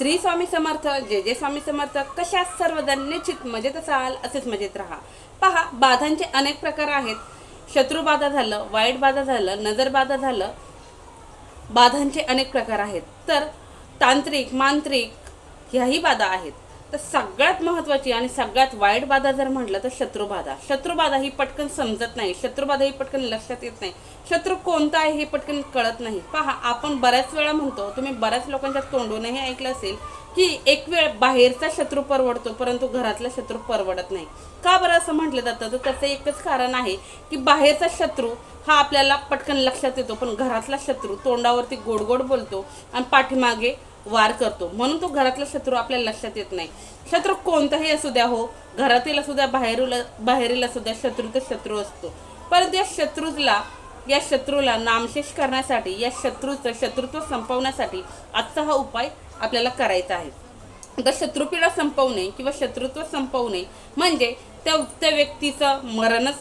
श्री स्वामी समर्थ जे जे स्वामी समर्थ. कशा सर्वजण निश्चित मजेत असाल असेच मजेत राहा. पहा बाधांचे अनेक प्रकार आहेत. शत्रुबाधा झालं वाईट बाधा झालं नजरबाधा झालं बाधांचे अनेक प्रकार आहेत. तर तांत्रिक मांत्रिक ह्याही बाधा आहेत. तर सगळ्यात महत्त्वाची आणि सगळ्यात वाईट बाधा जर म्हटलं तर शत्रुबाधा शत्रुबाधा ही पटकन समजत नाही. शत्रुबाधा ही पटकन लक्षात येत नाही. शत्रू कोणता आहे हे पटकन कळत नाही. पहा आपण बऱ्याच वेळा म्हणतो तुम्ही बऱ्याच लोकांच्या तोंडूनही ऐकलं असेल की एक वेळ बाहेरचा शत्रू परवडतो परंतु घरातला शत्रू परवडत नाही. का बरं असं म्हटलं जातं? तर त्याचं एकच कारण आहे की बाहेरचा शत्रू हा आपल्याला पटकन लक्षात येतो पण घरातला शत्रू तोंडावरती गोड गोड बोलतो आणि पाठीमागे वार करतो. म्हणून तो घरातला शत्रू आपल्या लक्षात येत नाही. शत्रू कोणताही असू द्या हो घरातील असू द्या बाहेरील बाहेरील असू द्या शत्रू तर शत्रू असतो. परंतु या शत्रूला या शत्रूला नामशेष करण्यासाठी या शत्रूचं शत्रुत्व संपवण्यासाठी आजचा हा उपाय आपल्याला करायचा आहे. आता शत्रुपीडा संपवणे किंवा शत्रुत्व संपवणे म्हणजे त्या त्या व्यक्तीचं मरणच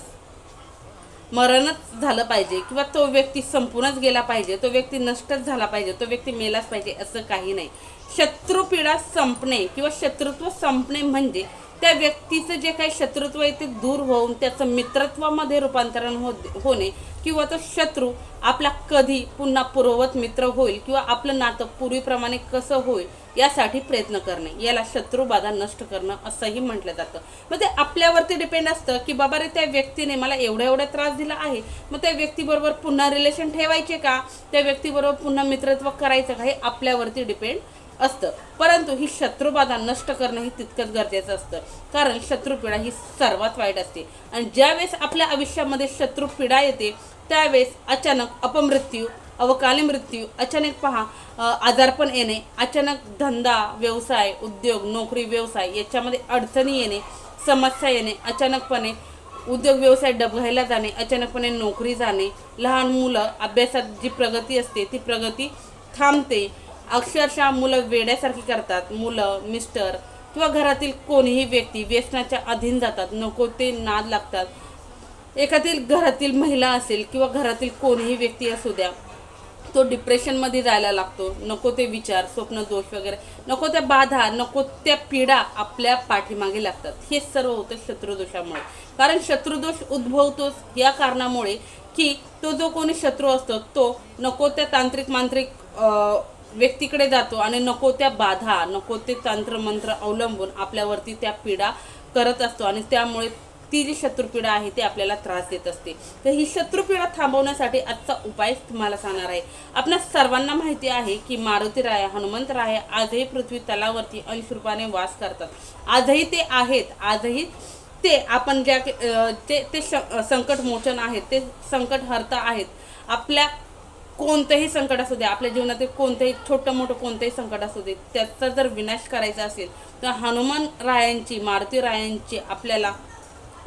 मरणच झालं पाहिजे किंवा तो व्यक्ती संपूनच गेला पाहिजे तो व्यक्ती नष्टच झाला पाहिजे तो व्यक्ती मेलाच पाहिजे असं काही नाही. शत्रुपीडा संपणे किंवा शत्रुत्व संपणे म्हणजे त्या व्यक्तीचं जे काही शत्रुत्व आहे ते दूर होऊन त्याचं मित्रत्वामध्ये रूपांतरण हो होणे किंवा तो शत्रू आपला कधी पुन्हा पूर्ववत मित्र होईल किंवा आपलं नातं पूर्वीप्रमाणे कसं होईल यासाठी प्रयत्न करणे. याला शत्रुबाधा नष्ट करणं असंही म्हटलं जातं. मग ते आपल्यावरती डिपेंड असतं की बाबा रे त्या व्यक्तीने मला एवढा एवढा त्रास दिला आहे मग त्या व्यक्तीबरोबर पुन्हा रिलेशन ठेवायचे का? त्या व्यक्तीबरोबर पुन्हा मित्रत्व करायचं का? हे आपल्यावरती डिपेंड असतं. परंतु ही शत्रुबाधा नष्ट करणं ही तितकंच गरजेचं असतं. कारण शत्रुपीडा ही सर्वात वाईट असते. आणि ज्यावेळेस आपल्या आयुष्यामध्ये शत्रुपीडा येते त्यावेळेस अचानक अपमृत्यू अवकाली मृत्यू अचानक पहा आजारपण येणे अचानक धंदा व्यवसाय उद्योग नोकरी व्यवसाय याच्यामध्ये अडचणी येणे समस्या येणे अचानकपणे उद्योग व्यवसाय डबघायला जाणे अचानकपणे नोकरी जाणे लहान मुलं अभ्यासात जी प्रगती असते ती प्रगती थांबते. अक्षरशः मुलं वेड्यासारखी करतात. मुलं मिस्टर किंवा घरातील कोणीही व्यक्ती व्यसनाच्या अधीन जातात. नको ते नाद लागतात. एखादी घरातील महिला असेल किंवा घरातील कोणीही व्यक्ती असू द्या तो डिप्रेशनमध्ये जायला लागतो. नको ते विचार स्वप्न दोष वगैरे. नको त्या बाधा नको त्या पीडा आपल्या पाठीमागे लागतात. हे सर्व होतं शत्रुदोषामुळे. कारण शत्रुदोष उद्भवतोच या कारणामुळे की तो जो कोणी शत्रू असतो तो नको त्या तांत्रिक मांत्रिक व्यक्तीकडे जातो आणि नको त्या बाधा नको ते तंत्रमंत्र अवलंबून आपल्यावरती त्या पीडा करत असतो आणि त्यामुळे ती जी शत्रुपीडा आहे ती आपल्याला त्रास देत असते. तर ही शत्रुपीडा थांबवण्यासाठी आजचा उपाय तुम्हाला सांगणार आहे. आपल्या सर्वांना माहिती आहे की मारुती राय हनुमंत राय आजही पृथ्वी तलावरती अंशरूपाने वास करतात. आजही ते आहेत आजही ते आपण ज्या ते ते श- संकट मोचन आहेत ते संकट हरता आहेत. आपल्या कोणतंही संकट असू दे आपल्या जीवनातील कोणतंही छोटं मोठं कोणतंही संकट असू दे त्याचा जर विनाश करायचा असेल तर हनुमान रायांची मारुती रायांची आपल्याला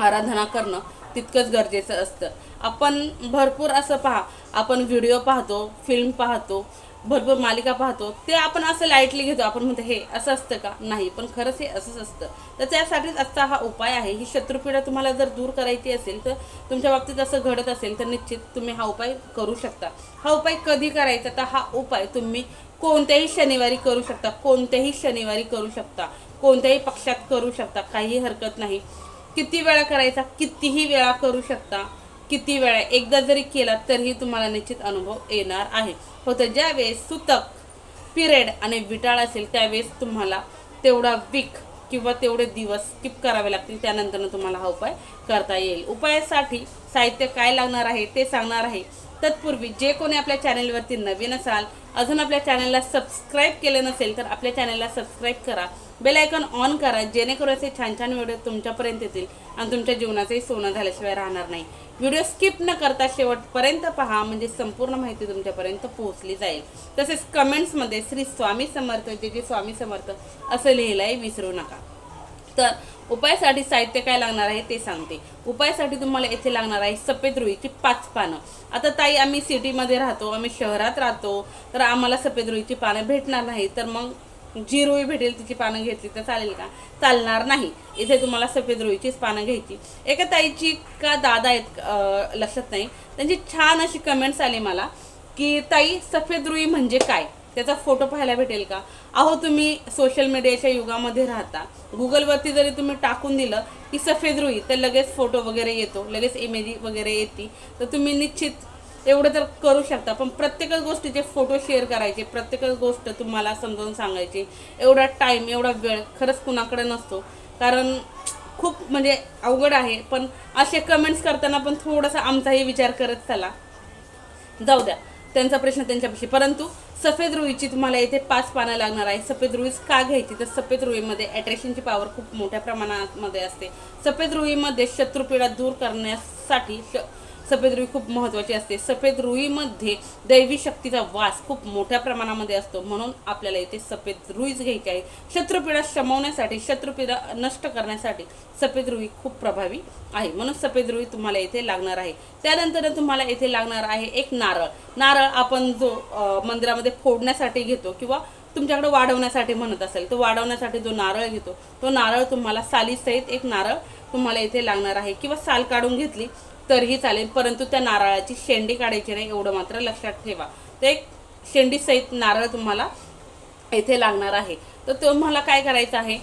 आराधना करणं तितकंच गरजेचं असतं. आपण भरपूर असं पहा आपण व्हिडिओ पाहतो फिल्म पाहतो भरपूर मालिका पाहतो ते आपण असं लाईटली घेतो आपण म्हणतो हे असं असतं का? नाही पण खरंच हे असंच असतं. तर त्यासाठीच आजचा हा उपाय आहे. ही शत्रुपीडा तुम्हाला जर दूर करायची असेल तर तुमच्या बाबतीत असं घडत असेल तर निश्चित तुम्ही हा उपाय करू शकता. हा उपाय कधी करायचा? तर हा उपाय तुम्ही कोणत्याही शनिवारी करू शकता. कोणत्याही शनिवारी करू शकता. कोणत्याही पक्षात करू शकता. काही हरकत नाही. किती वेळा करायचा? कितीही वेळा करू शकता. किती वेळा एकदा जरी केला तरीही तुम्हाला निश्चित अनुभव येणार आहे. फक्त ज्यावेळेस सुतक पिरियड आणि विटाळ असेल त्यावेळेस तुम्हाला तेवढा वीक किंवा तेवढे दिवस स्किप करावे लागतील. त्यानंतर तुम्हाला हा उपाय करता येईल. उपायासाठी साहित्य काय लागणार आहे ते सांगणार आहे. तत्पूर्वी जे कोणी आपल्या चॅनलवरती नवीन असाल अजून आपल्या चॅनलला सबस्क्राईब केलं नसेल तर आपल्या चॅनलला सबस्क्राईब करा. बेल आयकॉन ऑन करा जेणेकरून असे छान छान व्हिडिओ तुमच्यापर्यंत येतील आणि तुमच्या जीवनाचंही सोनं झाल्याशिवाय राहणार नाही. व्हिडिओ स्किप न करता शेवटपर्यंत पहा म्हणजे संपूर्ण माहिती तुमच्यापर्यंत पोहोचली जाईल. तसेच कमेंट्समध्ये श्री स्वामी समर्थ जे जे स्वामी समर्थ असं लिहिलंय विसरू नका. तर उपायासाठी साहित्य काय लागणार आहे ते सांगते. उपायासाठी तुम्हाला येथे लागणार आहे सफेद रुईची पाच पानं. आता ताई आम्ही सिटीमध्ये राहतो आम्ही शहरात राहतो तर आम्हाला सफेद रुईची पानं भेटणार नाही. तर मग जी रुई भेटेल तिची पानं घेतली तर चालेल का? चालणार नाही. इथे तुम्हाला सफेद रुईचीच पानं घ्यायची. एका ताईची का दादा आहेत लक्षात नाही. त्यांची छान अशी कमेंट्स आली मला की ताई सफेद रुई म्हणजे काय? त्याचा फोटो पाहायला भेटेल का? अहो तुम्ही सोशल मीडियाच्या युगामध्ये राहता. गुगलवरती जरी तुम्ही टाकून दिलं की सफेद रुई तर लगेच फोटो वगैरे येतो लगेच इमेज वगैरे येते. तर तुम्ही निश्चित एवढं तर करू शकता पण प्रत्येकच गोष्टीचे फोटो शेअर करायचे प्रत्येकच गोष्ट तुम्हाला समजावून सांगायची. एवढा टाईम एवढा वेळ खरंच कुणाकडे नसतो. कारण खूप म्हणजे अवघड आहे पण असे कमेंट्स करताना पण थोडासा आमचाही विचार करत चला. जाऊ द्या. त्यांचा प्रश्न त्यांच्यापाशी. परंतु सफेद रुईची तुम्हाला इथे पाच पानं लागणार आहे सफेद रुईच का घ्यायची? तर सफेद रुईमध्ये अट्रॅक्शनची पॉवर खूप मोठ्या प्रमाणामध्ये असते. सफेद रुईमध्ये शत्रुपीडा दूर करण्यासाठी श- सफेद रुई खूप महत्त्वाची असते. सफेद रुईमध्ये दैवी शक्तीचा वास खूप मोठ्या प्रमाणामध्ये असतो. म्हणून आपल्याला इथे सफेद रुईच घ्यायची आहे. शत्रुपीडा शमवण्यासाठी शत्रुपीडा नष्ट करण्यासाठी सफेद रुई खूप प्रभावी आहे. म्हणून सफेद रुई तुम्हाला इथे लागणार आहे. त्यानंतर तुम्हाला इथे लागणार आहे एक नारळ. नारळ आपण जो मंदिरामध्ये फोडण्यासाठी घेतो किंवा तुमच्याकडे वाढवण्यासाठी म्हणत असेल तो वाढवण्यासाठी जो नारळ घेतो तो नारळ तुम्हाला सालीसहित एक नारळ तुम्हाला इथे लागणार आहे. किंवा साल काढून घेतली तरीही चालेल परंतु त्या नारळाची शेंडी काढायची नाही एवढं मात्र लक्षात ठेवा. ते एक शेंडीसहित नारळ तुम्हाला येथे लागणार आहे. तर तुम्हाला काय करायचं आहे?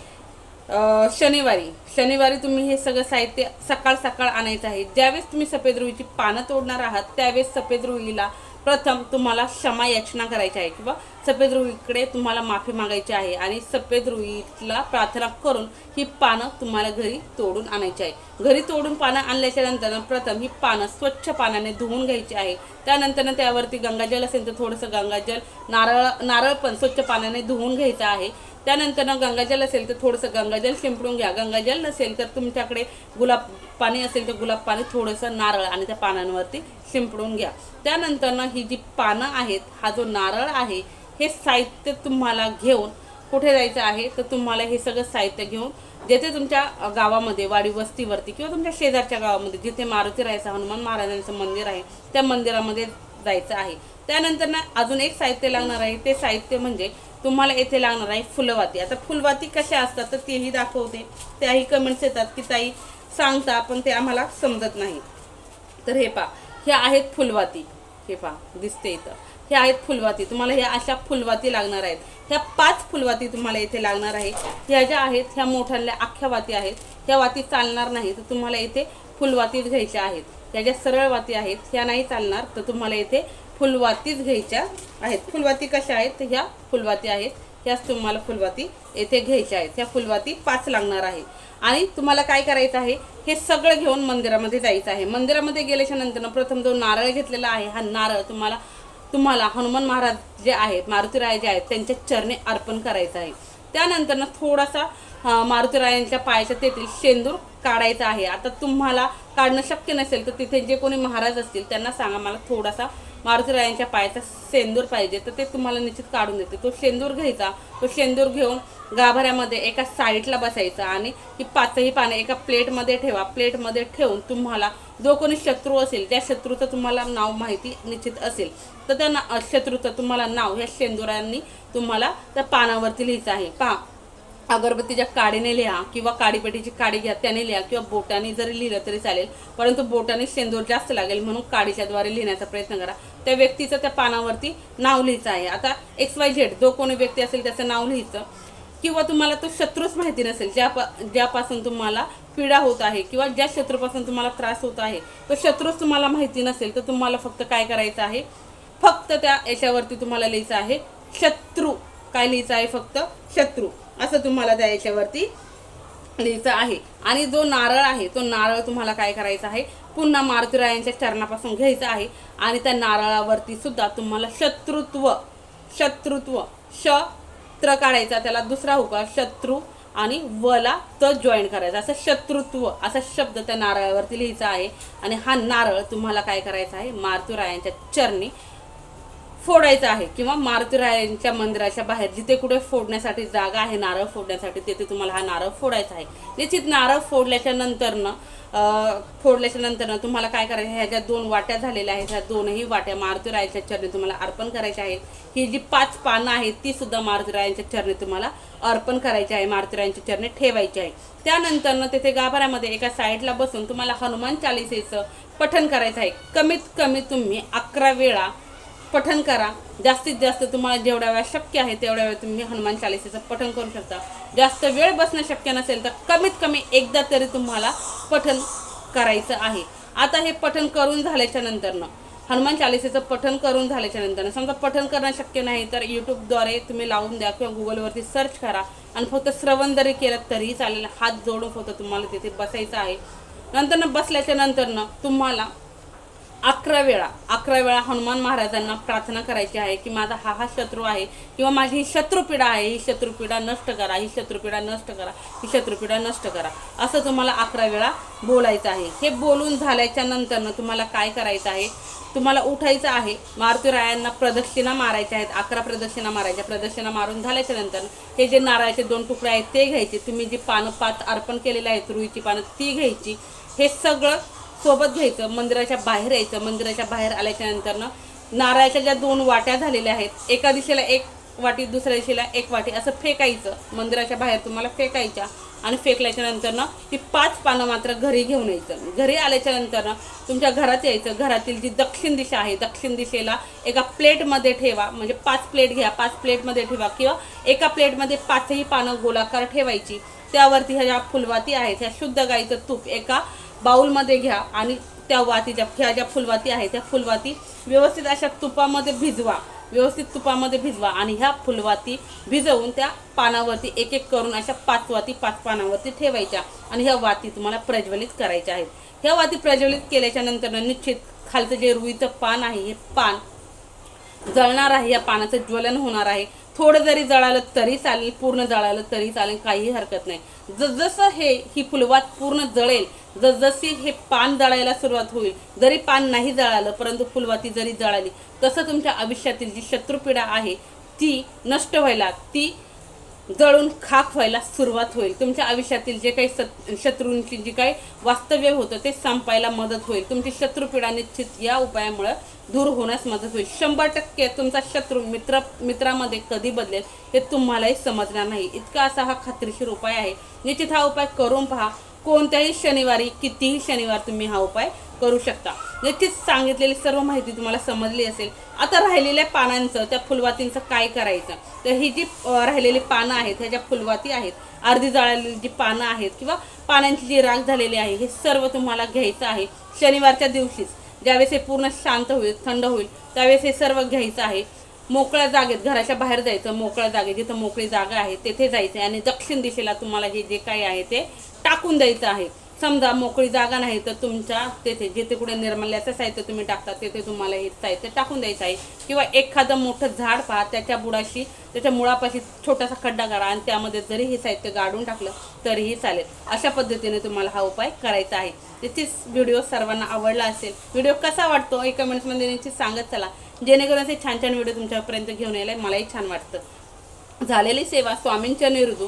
अं, शनिवारी शनिवारी तुम्ही हे सगळं साहित्य सकाळ सकाळ आणायचं आहे. ज्यावेळेस तुम्ही सफेद रुईची पानं तोडणार आहात त्यावेळेस सफेद रुईला प्रथम तुम्हाला क्षमा याचना करायची आहे किंवा सफेद रुईकडे तुम्हाला माफी मागायची आहे आणि सफेद रुईला प्रार्थना करून ही पानं तुम्हाला घरी तोडून आणायची आहे. घरी तोडून पानं आणल्याच्या नंतर प्रथम ही पानं स्वच्छ पाण्याने धुवून घ्यायची आहे. त्यानंतर त्यावरती गंगाजल असेल तर थोडंसं गंगाजल नारळ नारळ पण स्वच्छ पाण्याने धुवून घ्यायचं आहे. त्यानंतर गंगाजल असेल तर थोडंसं गंगाजल शिंपडून घ्या. गंगाजल नसेल तर तुमच्याकडे गुलाब पाणी असेल तर गुलाब पाणी थोडंसं नारळ आणि त्या पानांवरती शिंपडून घ्या. त्यानंतर ही जी पानं आहेत हा जो नारळ आहे हे साहित्य तुम्हाला घेऊन कुठे जायचं आहे तर तुम्हाला हे सगळं साहित्य घेऊन जेथे तुमच्या गावामध्ये वाडी वस्तीवरती किंवा तुमच्या शेजारच्या गावामध्ये जिथे मारुती राहायचं हनुमान महाराजांचं मंदिर आहे त्या मंदिरामध्ये जायचं आहे. त्यानंतर ना अजून एक साहित्य लागणार आहे ते साहित्य म्हणजे तुम्हाला येथे लागणार आहे फुलवाती. आता फुलवाती कशा असतात तर तेही दाखवते त्याही कमेंट्स येतात की ताई सांगता पण ते आम्हाला समजत नाही. तर हे पा हे आहेत फुलवाती. हे पा दिसते इथं. हे आहेत फुलवाती. तुम्हाला ह्या अशा फुलवाती लागणार आहेत. ह्या पाच फुलवाती तुम्हाला इथे लागणार आहे. ह्या ज्या आहेत ह्या मोठ्याल्या अख्ख्या वाती आहेत. ह्या वाती चालणार नाही तर तुम्हाला इथे फुलवातीच घ्यायच्या आहेत. ह्या ज्या सरळ वाती आहेत ह्या नाही चालणार तर तुम्हाला इथे फुलवातीच घ्यायच्या आहेत. फुलवाती कशा आहेत तर ह्या फुलवाती आहेत. ह्याच तुम्हाला फुलवाती येथे घ्यायच्या आहेत. ह्या फुलवाती पाच लागणार आहे. आणि तुम्हाला काय करायचं आहे हे सगळं घेऊन मंदिरामध्ये जायचं आहे. मंदिरामध्ये गेल्याच्यानंतर प्रथम जो नारळ घेतलेला आहे हा नारळ तुम्हाला तुम्हाला हनुमान महाराज जे आहेत मारुतीराय जे आहेत त्यांच्या चरणे अर्पण करायचं आहे. त्यानंतरनं थोडासा मारुतीरायांच्या पायाच्या तेथील शेंदूर काढायचा आहे. आता तुम्हाला काढणं शक्य नसेल तर तिथे जे कोणी महाराज असतील त्यांना सांगा मला थोडासा मारुतीरायांच्या पायाचा शेंदूर पाहिजे तर ते तुम्हाला निश्चित काढून देते. तो शेंदूर घ्यायचा तो शेंदूर घेऊन गाभाऱ्यामध्ये एका साईडला बसायचा आणि ही पाचही पाने एका प्लेटमध्ये ठेवा. प्लेटमध्ये ठेवून तुम्हाला जो कोणी शत्रू असेल त्या शत्रूचं तुम्हाला नाव माहिती निश्चित असेल. तर त्या ना शत्रूचं तुम्हाला नाव ह्या शेंदुरांनी तुम्हाला त्या पानावरती लिहायचं आहे. पहा अगरबत्तीच्या काडीने लिहा किंवा काडीपेटीची काडी घ्या त्याने लिहा किंवा बोटाने जरी लिहिलं तरी चालेल. परंतु बोटाने सेंदूर जास्त लागेल म्हणून काडीच्याद्वारे लिहिण्याचा प्रयत्न करा. त्या व्यक्तीचं त्या पानावरती नाव लिहायचं आहे. आता एक्स वाय झेड जो कोणी व्यक्ती असेल त्याचं नाव लिहायचं. किंवा तुम्हाला तो शत्रूच माहिती नसेल. ज्या ज्यापासून तुम्हाला पीडा होत आहे किंवा ज्या शत्रूपासून तुम्हाला त्रास होत आहे तो शत्रूच तुम्हाला माहिती नसेल तर तुम्हाला फक्त काय करायचं आहे? फक्त त्या याच्यावरती तुम्हाला लिहायचं आहे शत्रू. काय लिहायचं आहे? फक्त शत्रू. असं तुम्हाला त्या याच्यावरती लिहायचं आहे. आणि जो नारळ आहे तो नारळ तुम्हाला काय करायचा आहे? पुन्हा मारुतीरायांच्या चरणापासून घ्यायचा आहे. आणि त्या नारळावरती सुद्धा तुम्हाला शत्रुत्व शत्रुत्व शत्र काढायचा त्याला दुसरा हुका शत्रू आणि वला त जॉईन करायचा. असं शत्रुत्व असा शब्द त्या नारळावरती लिहायचा आहे. आणि हा नारळ तुम्हाला काय करायचा आहे? मारुतीरायांच्या चरणी फोडायचं आहे. किंवा मारुतीरायांच्या मंदिराच्या बाहेर जिथे कुठे फोडण्यासाठी जागा आहे नारळ फोडण्यासाठी तिथे तुम्हाला हा नारळ फोडायचा आहे. निश्चित नारळ फोडल्याच्या नंतरनं फोडल्याच्या नंतरनं तुम्हाला काय करायचं ह्या ज्या दोन वाट्या झालेल्या आहेत ह्या दोनही वाट्या मारुतीरायांच्या चरणी तुम्हाला अर्पण करायच्या आहेत. ही जी पाच पानं आहेत ती सुद्धा मारुतीरायांच्या चरणी तुम्हाला अर्पण करायची आहे मारुतीरायांच्या चरणी ठेवायची आहे. त्यानंतरनं तिथे गाभाऱ्यामध्ये एका साईडला बसून तुम्हाला हनुमान चालिसेचं पठण करायचं आहे. कमीत कमी तुम्ही अकरा वेळा पठन करा. जास्तीत जास्त तुम्हाला जेवढ्या वेळा शक्य आहे तेवढ्या वेळा तुम्ही हनुमान चालिसेचं पठन करू शकता. जास्त वेळ बसणं शक्य नसेल तर कमीत कमी एकदा तरी तुम्हाला पठन करायचं आहे. आता हे पठन करून झाल्याच्या नंतरनं हनुमान चालिसेचं पठन करून झाल्याच्यानंतर समजा पठन करणं शक्य नाही तर यूट्यूबद्वारे तुम्ही लावून द्या किंवा गुगलवरती सर्च करा आणि फक्त श्रवण जरी केलं तरीही चालेल. हात जोडून फक्त तुम्हाला तिथे बसायचं आहे. नंतरनं बसल्याच्या नंतरनं तुम्हाला अकरा वेळा अकरा वेळा हनुमान महाराजांना प्रार्थना करायची आहे की माझा हा हा शत्रू आहे किंवा माझी ही शत्रुपीडा आहे ही शत्रुपीडा नष्ट करा ही शत्रुपीडा नष्ट करा ही शत्रुपीडा नष्ट करा. असं तुम्हाला अकरा वेळा बोलायचं आहे. हे बोलून झाल्याच्या नंतरनं तुम्हाला काय करायचं आहे? तुम्हाला उठायचं आहे. मारुतीरायांना प्रदक्षिणा मारायच्या आहेत अकरा प्रदक्षिणा मारायच्या. प्रदक्षिणा मारून झाल्याच्यानंतर हे जे नारळाचे दोन तुकडे आहेत ते घ्यायचे. तुम्ही जी पानं पाच अर्पण केलेले आहेत रुईची पानं ती घ्यायची. हे सगळं सोबत घ्यायचं मंदिराच्या बाहेर यायचं मंदिराच्या बाहेर आल्याच्या नंतरनं नारळाच्या ज्या दोन वाट्या झालेल्या आहेत एका दिशेला एक वाटी दुसऱ्या दिशेला एक वाटी असं फेकायचं. मंदिराच्या बाहेर तुम्हाला फेकायच्या आणि फेकल्याच्या नंतरनं ती पाच पानं मात्र घरी घेऊन यायचं. घरी आल्याच्या नंतरनं तुमच्या घरात यायचं. घरातील जी दक्षिण दिशा आहे दक्षिण दिशेला एका प्लेटमध्ये ठेवा. म्हणजे पाच प्लेट घ्या. पाच प्लेटमध्ये ठेवा. किंवा एका प्लेटमध्ये पाचही पानं गोलाकार ठेवायची. त्यावरती ह्या ज्या फुलवाती आहेत ह्या शुद्ध गाईचं तूप एका बाऊलमध्ये घ्या आणि त्या वातीच्या ह्या ज्या फुलवाती आहे त्या फुलवाती व्यवस्थित अशा तुपामध्ये भिजवा. व्यवस्थित तुपामध्ये भिजवा आणि ह्या फुलवाती भिजवून त्या पानावरती एक एक करून अशा पाच वाती पाच पानावरती ठेवायच्या आणि ह्या वाती तुम्हाला प्रज्वलित करायच्या आहेत. ह्या वाती प्रज्वलित केल्याच्यानंतर निश्चित खालचं जे रुईचं पान आहे हे पान जळणार आहे या पानाचं ज्वलन होणार आहे. थोडं जरी जळालं तरी चालेल पूर्ण जळालं तरी चालेल काहीही हरकत नाही. जसजसं हे ही फुलवात पूर्ण जळेल जसजशी हे पान जळायला सुरुवात होईल. जरी पान नाही जळालं परंतु फुलवाती जरी जळाली तसं तुमच्या आयुष्यातील जी शत्रुपीडा आहे ती नष्ट व्हायला ती जळून खाक व्हायला सुरुवात होईल. तुमच्या आयुष्यातील जे काही सत शत्रूंची जी काही वास्तव्य होतं ते संपायला मदत होईल. तुमची शत्रुपीडा निश्चित या उपायामुळे दूर होण्यास मदत होईल. शंभर टक्के तुमचा शत्रू मित्र मित्रामध्ये कधी बदलेल हे तुम्हालाही समजणार नाही. इतका असा हा खात्रीशीर उपाय आहे. निश्चित हा उपाय करून पहा. कोणत्याही शनिवारी कितीही शनिवार तुम्ही हा उपाय करू शकता. नक्कीच सांगितलेली सर्व माहिती तुम्हाला समजली असेल. आता राहिलेल्या पानांचं त्या फुलवातींचं काय करायचं? तर ही जी राहिलेली पानं आहेत ह्या ज्या फुलवाती आहेत अर्धी जाळलेली जी पानं आहेत किंवा पानांची जी राख झालेली आहे हे सर्व तुम्हाला घ्यायचं आहे शनिवारच्या दिवशीच. ज्यावेळेस हे पूर्ण शांत होईल थंड होईल त्यावेळेस हे सर्व घ्यायचं आहे. मोकळ्या जागेत घराच्या बाहेर जायचं मोकळ्या जागेत जिथं मोकळी जागा आहे तेथे जायचं आणि दक्षिण दिशेला तुम्हाला हे जे काही आहे ते टाकून द्यायचं आहे. समजा मोकळी जागा नाही तर तुमच्या तेथे जिथे कुठे निर्मल्याचं साहित्य तुम्ही टाकता तेथे तुम्हाला हे साहित्य टाकून द्यायचं आहे. किंवा एखादं मोठं झाड पहा त्याच्या बुडाशी त्याच्या मुळापाशी छोटासा खड्डा करा आणि त्यामध्ये जरी हे साहित्य गाडून टाकलं तरीही चालेल. अशा पद्धतीने तुम्हाला हा उपाय करायचा आहे. त्याचीच व्हिडिओ सर्वांना आवडला असेल व्हिडिओ कसा वाटतो एका कमेंट्समध्ये निश्चित सांगत चला. जेणेकरून असे छान छान व्हिडिओ तुमच्यापर्यंत घेऊन यायला मलाही छान वाटतं. झालेली सेवा स्वामींच्या निरुदू